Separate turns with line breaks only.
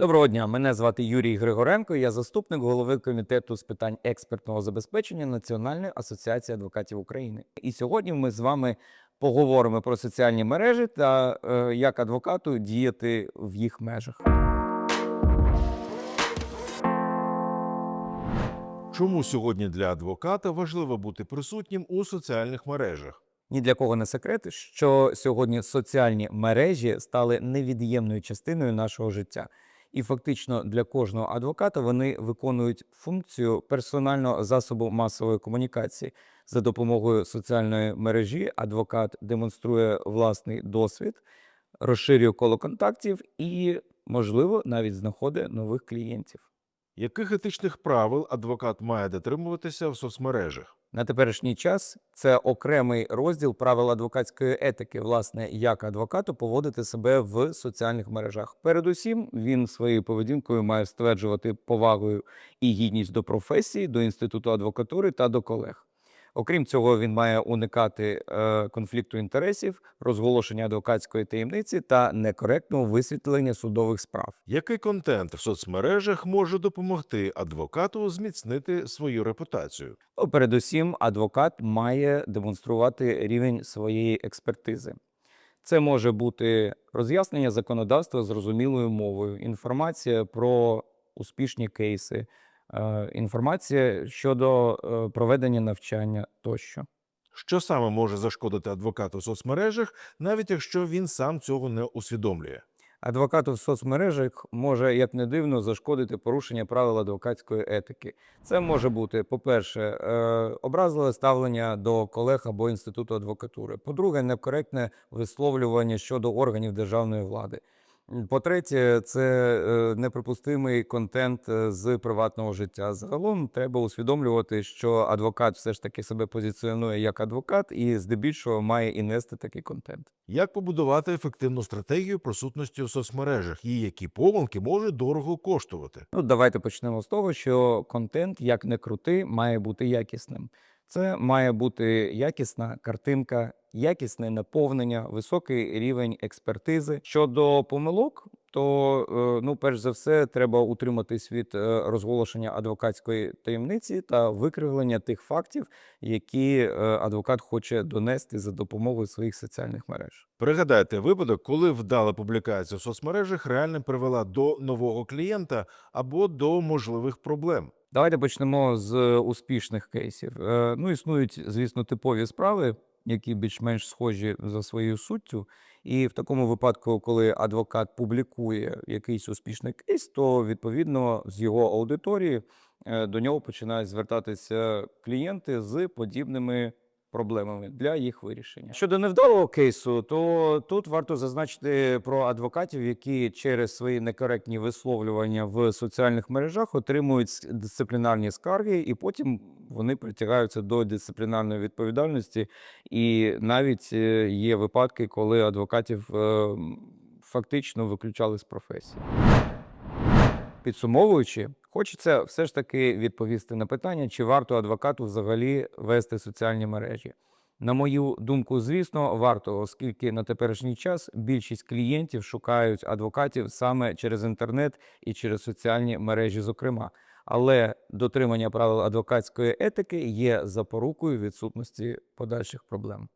Доброго дня, мене звати Юрій Григоренко. Я заступник голови комітету з питань експертного забезпечення Національної асоціації адвокатів України. І сьогодні ми з вами поговоримо про соціальні мережі та е, як адвокату діяти в їх межах.
Чому сьогодні для адвоката важливо бути присутнім у соціальних мережах?
Ні для кого не секрет, що сьогодні соціальні мережі стали невід'ємною частиною нашого життя. І фактично для кожного адвоката вони виконують функцію персонального засобу масової комунікації. За допомогою соціальної мережі адвокат демонструє власний досвід, розширює коло контактів і, можливо, навіть знаходить нових клієнтів.
Яких етичних правил адвокат має дотримуватися в соцмережах?
На теперішній час це окремий розділ правил адвокатської етики, власне, як адвокату поводити себе в соціальних мережах. Передусім, він своєю поведінкою має стверджувати повагою і гідність до професії, до інституту адвокатури та до колег. Окрім цього, він має уникати е, конфлікту інтересів, розголошення адвокатської таємниці та некоректного висвітлення судових справ.
Який контент в соцмережах може допомогти адвокату зміцнити свою репутацію?
Передусім, адвокат має демонструвати рівень своєї експертизи. Це може бути роз'яснення законодавства зрозумілою мовою, інформація про успішні кейси, інформація щодо е, проведення навчання тощо.
Що саме може зашкодити адвокату в соцмережах, навіть якщо він сам цього не усвідомлює?
Адвокату в соцмережах може, як не дивно, зашкодити порушення правил адвокатської етики. Це може бути, по-перше, е, образливе ставлення до колег або інституту адвокатури. По-друге, некоректне висловлювання щодо органів державної влади. По-третє, це е, неприпустимий контент е, з приватного життя. Загалом треба усвідомлювати, що адвокат все ж таки себе позиціонує як адвокат і здебільшого має і нести такий контент.
Як побудувати ефективну стратегію присутності в соцмережах і які помилки можуть дорого коштувати?
Ну, давайте почнемо з того, що контент, як не крути, має бути якісним. Це має бути якісна картинка, якісне наповнення, високий рівень експертизи. Щодо помилок, то е, ну, перш за все, треба утриматись від е, розголошення адвокатської таємниці та викривлення тих фактів, які е, адвокат хоче донести за допомогою своїх соціальних мереж.
Пригадайте випадок, коли вдала публікація в соцмережах реально привела до нового клієнта або до можливих проблем.
Давайте почнемо з успішних кейсів. Ну, існують, звісно, типові справи, які більш-менш схожі за своєю суттю. І в такому випадку, коли адвокат публікує якийсь успішний кейс, то відповідно з його аудиторії е, до нього починають звертатися клієнти з подібними проблемами для їх вирішення. Щодо невдалого кейсу, то тут варто зазначити про адвокатів, які через свої некоректні висловлювання в соціальних мережах отримують дисциплінарні скарги, і потім вони притягаються до дисциплінарної відповідальності. І навіть е, є випадки, коли адвокатів е, фактично виключали з професії. Підсумовуючи, хочеться все ж таки відповісти на питання, чи варто адвокату взагалі вести соціальні мережі. На мою думку, звісно, варто, оскільки на теперішній час більшість клієнтів шукають адвокатів саме через інтернет і через соціальні мережі, зокрема. Але дотримання правил адвокатської етики є запорукою відсутності подальших проблем.